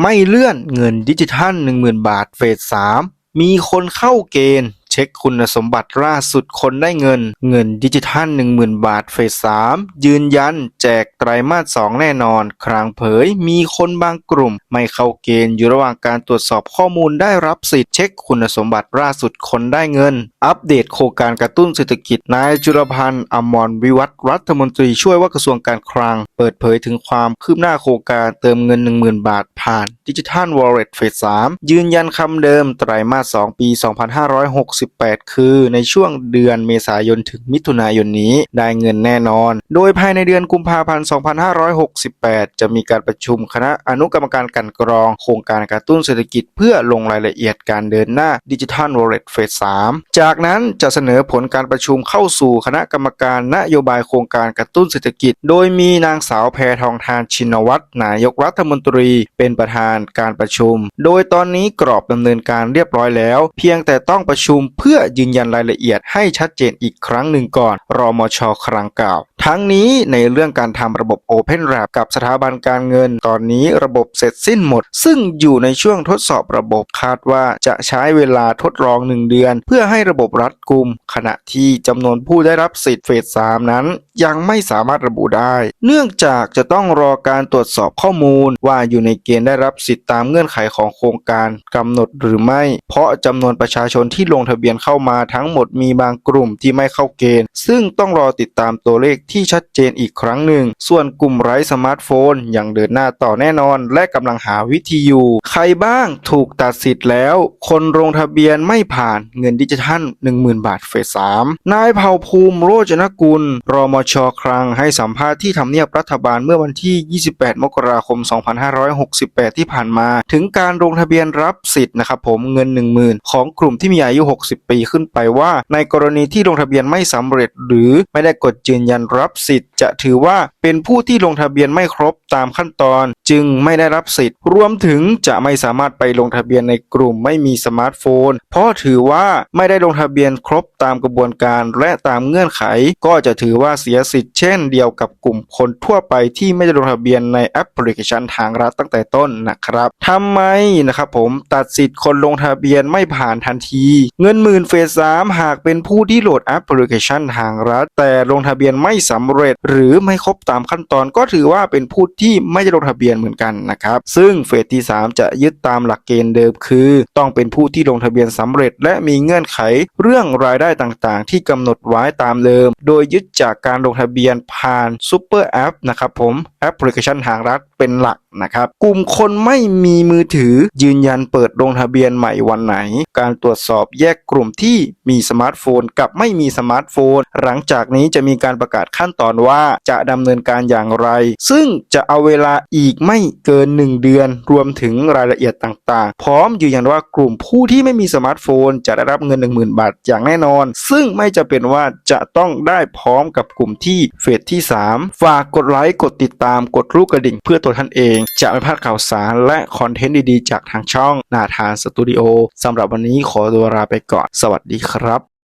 ไม่เลื่อนเงินดิจิทัล 10,000 บาทเฟส 3 มีคนเข้าเกณฑ์ เช็คคุณสมบัติล่าสุดคนได้เงิน เงินดิจิทัล 10,000 บาทเฟส 3 ยืนยัน แจกไตรมาส 2 แน่นอน ครางเผย มีคนบางกลุ่ม ไม่เข้าเกณฑ์อยู่ระหว่างการตรวจสอบข้อมูลได้รับสิทธิ์เช็คคุณสมบัติล่าสุดคนได้เงิน อัปเดตโครงการกระตุ้นเศรษฐกิจนายจุลพันธ์อมรวิวัฒน์รัฐมนตรีช่วยว่าการะทรวงการคลัง เปิดเผยถึงความคืบหน้าโครงการเติมเงิน 10,000 บาท ผ่านดิจิทัลวอลเล็ตเฟส 3 ยืนยันคำเดิมไตรมาส 2 ปี68 คือ ในช่วงเดือนเมษายนถึงมิถุนายนนี้ได้เงินแน่นอน โดยภายในเดือนกุมภาพันธ์ 2568 จะมีการประชุมคณะอนุกรรมการกันกรอง โครงการกระตุ้นเศรษฐกิจเพื่อลงรายละเอียดการเดินหน้าดิจิทัลวอลเล็ตเฟส3จากนั้นจะเสนอผลการประชุมเข้าสู่คณะกรรมการนโยบายโครงการกระตุ้นเศรษฐกิจ โดยมีนางสาวแพทองทานชินวัตรนายกรัฐมนตรีเป็นประธานการประชุม โดยตอนนี้กรอบดำเนินการเรียบร้อยแล้ว เพียงแต่ต้องประชุมเพื่อยืนยันรายละเอียดให้ชัดเจนอีกครั้งหนึ่งก่อน รอมชครั้งกล่าว ทั้งนี้ในเรื่องการทำระบบ Open r a p กับสถาบันการเงิน ตอนนี้ระบบเสร็จสิ้นหมด ซึ่งอยู่ในช่วงทดสอบระบบคาดว่าจะใช้เวลาทดลอง 1 เดือน เพื่อให้ระบบรัดกุม ขณะที่จำนวนผู้ได้รับสิทธิ์เฟส 3 นั้น ยังไม่สามารถระบุได้ เนื่องจากจะต้องรอการตรวจสอบข้อมูล ว่าอยู่ในเกณฑ์ได้รับสิทธิ์ตามเงื่อนไขของโครงการกำหนดหรือไม่ เพราะจำนวนประชาชนที่ลงทะเบียนเบียนเข้ามาทั้งหมดมีบางกลุ่มที่ไม่เข้าเกณฑ์ ซึ่งต้องรอติดตามตัวเลขที่ชัดเจนอีกครั้งหนึ่ง ส่วนกลุ่มไร้สมาร์ทโฟนยังเดินหน้าต่อแน่นอน และกำลังหาวิธีอยู่ ใครบ้างถูกตัดสิทธิ์แล้ว คนลงทะเบียนไม่ผ่านเงินดิจิทัล 10,000 บาทเฟส 3 นายเผ่าภูมิโรจนกุล รมชคลังให้สัมภาษณ์ที่ทำเนียบรัฐบาลเมื่อวันที่ 28 มกราคม 2568 ที่ผ่านมา ถึงการลงทะเบียนรับสิทธิ์นะครับผมเงิน 10,000 ของกลุ่มที่มีอายุ 60ปีขึ้นไปว่า ในกรณีที่ลงทะเบียนไม่สำเร็จ หรือไม่ได้กดยืนยันรับสิทธิ์ จะถือว่าเป็นผู้ที่ลงทะเบียนไม่ครบตามขั้นตอน จึงไม่ได้รับสิทธิ์ รวมถึงจะไม่สามารถไปลงทะเบียนในกลุ่มไม่มีสมาร์ทโฟน เพราะถือว่าไม่ได้ลงทะเบียนครบตามกระบวนการและตามเงื่อนไข ก็จะถือว่าเสียสิทธิ์เช่นเดียวกับกลุ่มคนทั่วไปที่ไม่ได้ลงทะเบียนในแอปพลิเคชันทางรัฐตั้งแต่ต้นนะครับทำไมนะครับผมตัดสิทธิ์คนลงทะเบียนไม่ผ่านทันที เงินหมื่นเฟสสามหากเป็นผู้ที่โหลดแอปพลิเคชันทางรัฐ แต่ลงทะเบียนไม่สำเร็จ หรือไม่ครบตามขั้นตอนก็ถือว่าเป็นผู้ที่ไม่ได้ลงทะเบียนเหมือนกันนะครับ ซึ่งเฟสที่ 3 จะยึดตามหลักเกณฑ์เดิมคือ ต้องเป็นผู้ที่ลงทะเบียนสำเร็จ และมีเงื่อนไขเรื่องรายได้ต่างๆ ที่กำหนดไว้ตามเดิม โดยยึดจากการลงทะเบียนผ่านซูเปอร์แอปนะครับผมแอปพลิเคชันทางรัฐ เป็นหลักนะครับ กลุ่มคนไม่มีมือถือยืนยันเปิดลงทะเบียนใหม่วันไหน การตรวจสอบแยกกลุ่มที่มีสมาร์ทโฟนกับไม่มีสมาร์ทโฟน หลังจากนี้จะมีการประกาศขั้นตอนว่าจะดำเนินการอย่างไร ซึ่งจะเอาเวลาอีกไม่เกิน 1 เดือน รวมถึงรายละเอียดต่างๆ พร้อมยืนยันว่ากลุ่มผู้ที่ไม่มีสมาร์ทโฟน จะได้รับเงิน 10,000 บาทอย่างแน่นอน ซึ่งไม่จะเป็นว่าจะต้องได้พร้อมกับกลุ่มที่เฟสที่ 3 ฝากกดไลค์กดติดตามกดรูปกระดิ่งเพื่อตัวท่านเอง จะไม่พลาดข่าวสารและคอนเทนต์ดีๆ จากทางช่องนาธานสตูดิโอสำหรับวันนี้ขอตัวลาไปก่อน สวัสดีครับ